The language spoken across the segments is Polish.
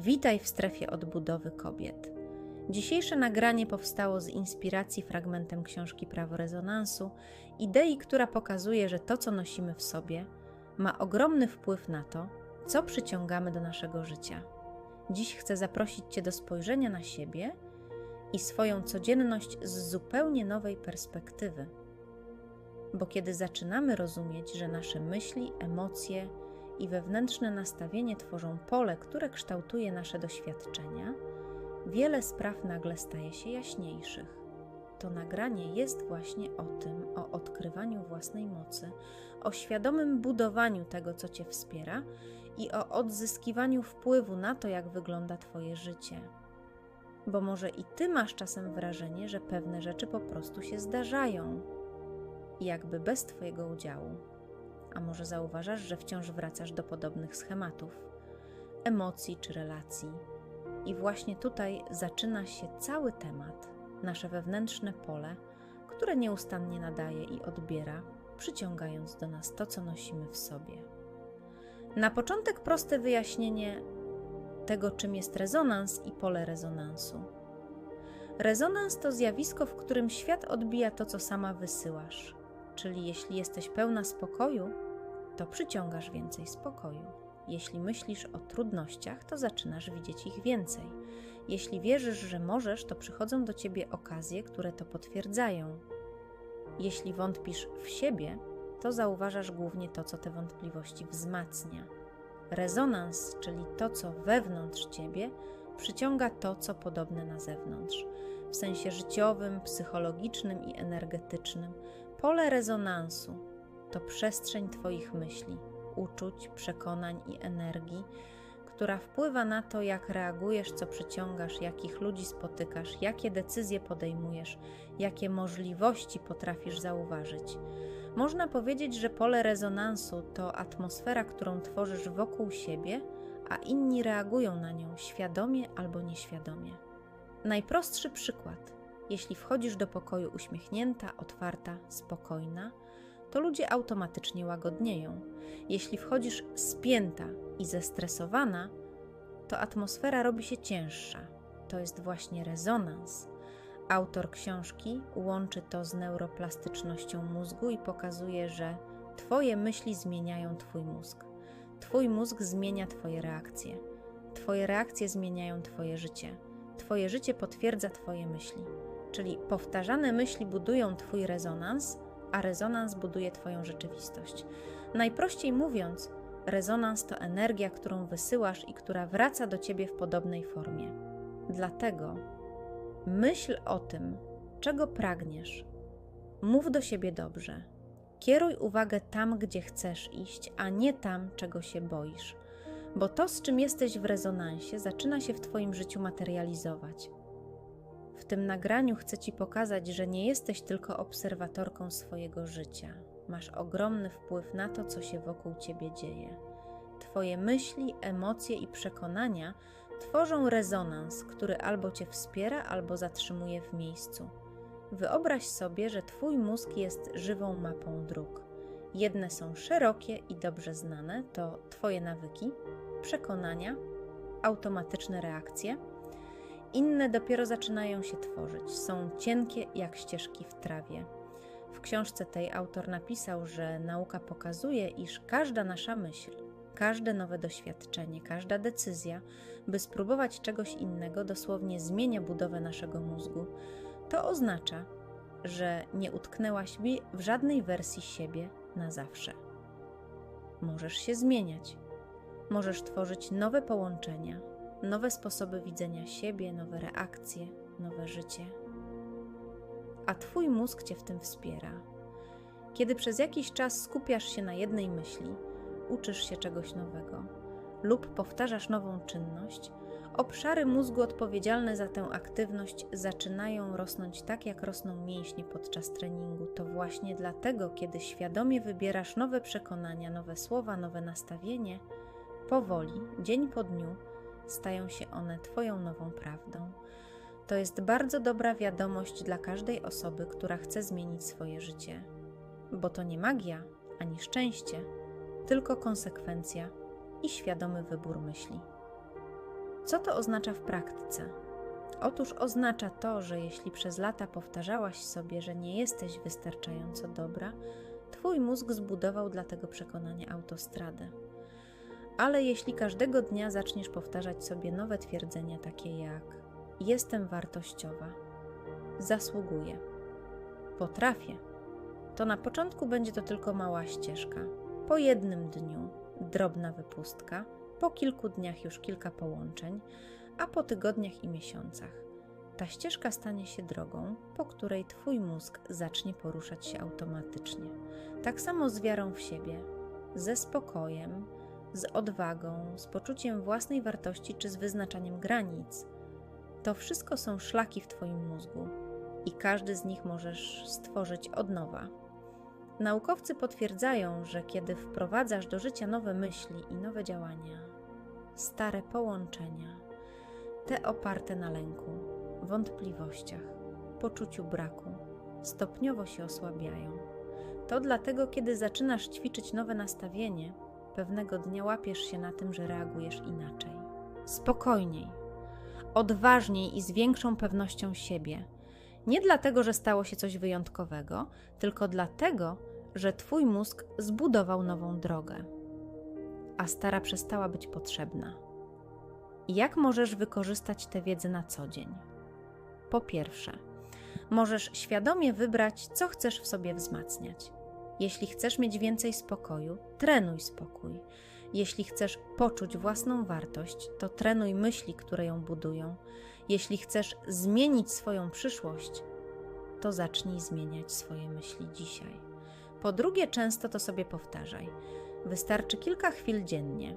Witaj w strefie odbudowy kobiet. Dzisiejsze nagranie powstało z inspiracji fragmentem książki Prawo Rezonansu, idei, która pokazuje, że to, co nosimy w sobie, ma ogromny wpływ na to, co przyciągamy do naszego życia. Dziś chcę zaprosić Cię do spojrzenia na siebie i swoją codzienność z zupełnie nowej perspektywy. Bo kiedy zaczynamy rozumieć, że nasze myśli, emocje, i wewnętrzne nastawienie tworzą pole, które kształtuje nasze doświadczenia, wiele spraw nagle staje się jaśniejszych. To nagranie jest właśnie o tym, o odkrywaniu własnej mocy, o świadomym budowaniu tego, co Cię wspiera i o odzyskiwaniu wpływu na to, jak wygląda Twoje życie. Bo może i Ty masz czasem wrażenie, że pewne rzeczy po prostu się zdarzają, jakby bez Twojego udziału. A może zauważasz, że wciąż wracasz do podobnych schematów, emocji czy relacji? I właśnie tutaj zaczyna się cały temat, nasze wewnętrzne pole, które nieustannie nadaje i odbiera, przyciągając do nas to, co nosimy w sobie. Na początek proste wyjaśnienie tego, czym jest rezonans i pole rezonansu. Rezonans to zjawisko, w którym świat odbija to, co sama wysyłasz. Czyli jeśli jesteś pełna spokoju, to przyciągasz więcej spokoju. Jeśli myślisz o trudnościach, to zaczynasz widzieć ich więcej. Jeśli wierzysz, że możesz, to przychodzą do ciebie okazje, które to potwierdzają. Jeśli wątpisz w siebie, to zauważasz głównie to, co te wątpliwości wzmacnia. Rezonans, czyli to, co wewnątrz ciebie, przyciąga to, co podobne na zewnątrz. W sensie życiowym, psychologicznym i energetycznym. Pole rezonansu to przestrzeń Twoich myśli, uczuć, przekonań i energii, która wpływa na to, jak reagujesz, co przyciągasz, jakich ludzi spotykasz, jakie decyzje podejmujesz, jakie możliwości potrafisz zauważyć. Można powiedzieć, że pole rezonansu to atmosfera, którą tworzysz wokół siebie, a inni reagują na nią świadomie albo nieświadomie. Najprostszy przykład. Jeśli wchodzisz do pokoju uśmiechnięta, otwarta, spokojna, to ludzie automatycznie łagodnieją. Jeśli wchodzisz spięta i zestresowana, to atmosfera robi się cięższa. To jest właśnie rezonans. Autor książki łączy to z neuroplastycznością mózgu i pokazuje, że Twoje myśli zmieniają Twój mózg. Twój mózg zmienia Twoje reakcje. Twoje reakcje zmieniają Twoje życie. Twoje życie potwierdza Twoje myśli. Czyli powtarzane myśli budują Twój rezonans, a rezonans buduje Twoją rzeczywistość. Najprościej mówiąc, rezonans to energia, którą wysyłasz i która wraca do Ciebie w podobnej formie. Dlatego myśl o tym, czego pragniesz. Mów do siebie dobrze. Kieruj uwagę tam, gdzie chcesz iść, a nie tam, czego się boisz, bo to, z czym jesteś w rezonansie, zaczyna się w Twoim życiu materializować. W tym nagraniu chcę Ci pokazać, że nie jesteś tylko obserwatorką swojego życia. Masz ogromny wpływ na to, co się wokół Ciebie dzieje. Twoje myśli, emocje i przekonania tworzą rezonans, który albo Cię wspiera, albo zatrzymuje w miejscu. Wyobraź sobie, że Twój mózg jest żywą mapą dróg. Jedne są szerokie i dobrze znane, to Twoje nawyki, przekonania, automatyczne reakcje – inne dopiero zaczynają się tworzyć, są cienkie jak ścieżki w trawie. W książce tej autor napisał, że nauka pokazuje, iż każda nasza myśl, każde nowe doświadczenie, każda decyzja, by spróbować czegoś innego, dosłownie zmienia budowę naszego mózgu. To oznacza, że nie utknęłaś w żadnej wersji siebie na zawsze. Możesz się zmieniać, możesz tworzyć nowe połączenia, nowe sposoby widzenia siebie, nowe reakcje, nowe życie. A Twój mózg Cię w tym wspiera. Kiedy przez jakiś czas skupiasz się na jednej myśli, uczysz się czegoś nowego lub powtarzasz nową czynność, obszary mózgu odpowiedzialne za tę aktywność zaczynają rosnąć tak, jak rosną mięśnie podczas treningu. To właśnie dlatego, kiedy świadomie wybierasz nowe przekonania, nowe słowa, nowe nastawienie, powoli, dzień po dniu, stają się one Twoją nową prawdą. To jest bardzo dobra wiadomość dla każdej osoby, która chce zmienić swoje życie, bo to nie magia ani szczęście, tylko konsekwencja i świadomy wybór myśli. Co to oznacza w praktyce? Otóż oznacza to, że jeśli przez lata powtarzałaś sobie, że nie jesteś wystarczająco dobra, Twój mózg zbudował dla tego przekonania autostradę. Ale jeśli każdego dnia zaczniesz powtarzać sobie nowe twierdzenia, takie jak: Jestem wartościowa, zasługuję, potrafię, to na początku będzie to tylko mała ścieżka. Po jednym dniu drobna wypustka, po kilku dniach już kilka połączeń, a po tygodniach i miesiącach ta ścieżka stanie się drogą, po której Twój mózg zacznie poruszać się automatycznie. Tak samo z wiarą w siebie, ze spokojem, z odwagą, z poczuciem własnej wartości czy z wyznaczaniem granic. To wszystko są szlaki w Twoim mózgu i każdy z nich możesz stworzyć od nowa. Naukowcy potwierdzają, że kiedy wprowadzasz do życia nowe myśli i nowe działania, stare połączenia, te oparte na lęku, wątpliwościach, poczuciu braku, stopniowo się osłabiają. To dlatego, kiedy zaczynasz ćwiczyć nowe nastawienie, pewnego dnia łapiesz się na tym, że reagujesz inaczej. Spokojniej, odważniej i z większą pewnością siebie. Nie dlatego, że stało się coś wyjątkowego, tylko dlatego, że Twój mózg zbudował nową drogę, a stara przestała być potrzebna. Jak możesz wykorzystać tę wiedzę na co dzień? Po pierwsze, możesz świadomie wybrać, co chcesz w sobie wzmacniać. Jeśli chcesz mieć więcej spokoju, trenuj spokój. Jeśli chcesz poczuć własną wartość, to trenuj myśli, które ją budują. Jeśli chcesz zmienić swoją przyszłość, to zacznij zmieniać swoje myśli dzisiaj. Po drugie, często to sobie powtarzaj. Wystarczy kilka chwil dziennie.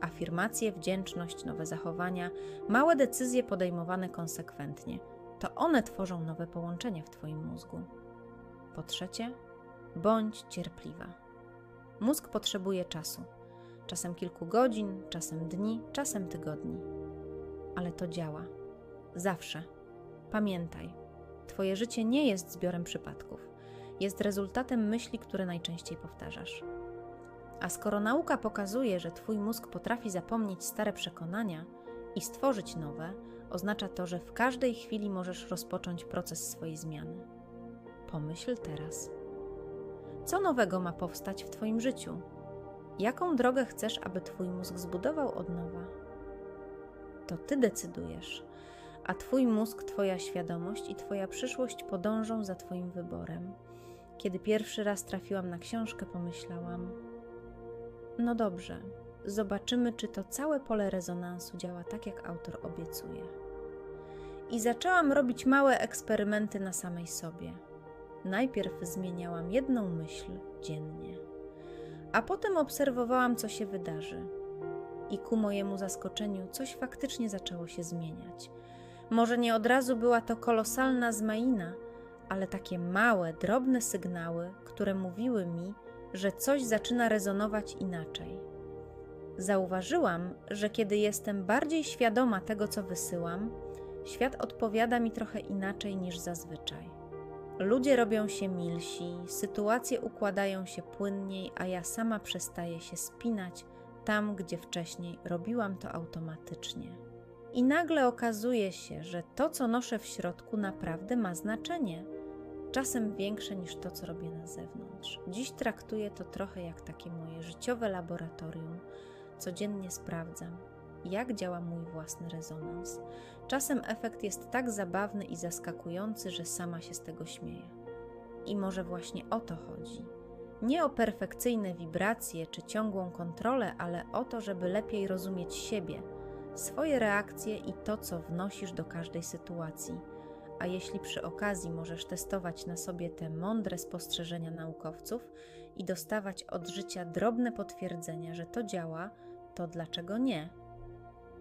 Afirmacje, wdzięczność, nowe zachowania, małe decyzje podejmowane konsekwentnie to one tworzą nowe połączenia w Twoim mózgu. Po trzecie, bądź cierpliwa. Mózg potrzebuje czasu czasem kilku godzin, czasem dni, czasem tygodni. Ale to działa. Zawsze. Pamiętaj, Twoje życie nie jest zbiorem przypadków jest rezultatem myśli, które najczęściej powtarzasz. A skoro nauka pokazuje, że Twój mózg potrafi zapomnieć stare przekonania i stworzyć nowe, oznacza to, że w każdej chwili możesz rozpocząć proces swojej zmiany. Pomyśl teraz. Co nowego ma powstać w Twoim życiu? Jaką drogę chcesz, aby Twój mózg zbudował od nowa? To Ty decydujesz, a Twój mózg, Twoja świadomość i Twoja przyszłość podążą za Twoim wyborem. Kiedy pierwszy raz trafiłam na książkę, pomyślałam: No dobrze, zobaczymy, czy to całe pole rezonansu działa tak, jak autor obiecuje. I zaczęłam robić małe eksperymenty na samej sobie. Najpierw zmieniałam jedną myśl dziennie, a potem obserwowałam, co się wydarzy. I ku mojemu zaskoczeniu coś faktycznie zaczęło się zmieniać. Może nie od razu była to kolosalna zmaina, ale takie małe, drobne sygnały, które mówiły mi, że coś zaczyna rezonować inaczej. Zauważyłam, że kiedy jestem bardziej świadoma tego, co wysyłam, świat odpowiada mi trochę inaczej niż zazwyczaj. Ludzie robią się milsi, sytuacje układają się płynniej, a ja sama przestaję się spinać tam, gdzie wcześniej robiłam to automatycznie. I nagle okazuje się, że to, co noszę w środku, naprawdę ma znaczenie czasem większe niż to, co robię na zewnątrz. Dziś traktuję to trochę jak takie moje życiowe laboratorium. Codziennie sprawdzam, jak działa mój własny rezonans. Czasem efekt jest tak zabawny i zaskakujący, że sama się z tego śmieję. I może właśnie o to chodzi. Nie o perfekcyjne wibracje czy ciągłą kontrolę, ale o to, żeby lepiej rozumieć siebie, swoje reakcje i to, co wnosisz do każdej sytuacji a jeśli przy okazji możesz testować na sobie te mądre spostrzeżenia naukowców i dostawać od życia drobne potwierdzenia, że to działa, to dlaczego nie?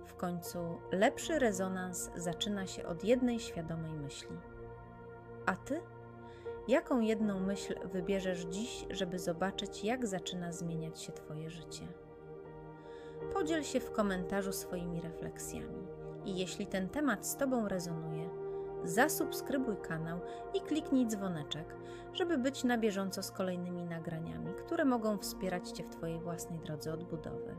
W końcu lepszy rezonans zaczyna się od jednej świadomej myśli. A ty? Jaką jedną myśl wybierzesz dziś, żeby zobaczyć, jak zaczyna zmieniać się Twoje życie? Podziel się w komentarzu swoimi refleksjami. I jeśli ten temat z Tobą rezonuje, zasubskrybuj kanał i kliknij dzwoneczek, żeby być na bieżąco z kolejnymi nagraniami, które mogą wspierać Cię w Twojej własnej drodze odbudowy.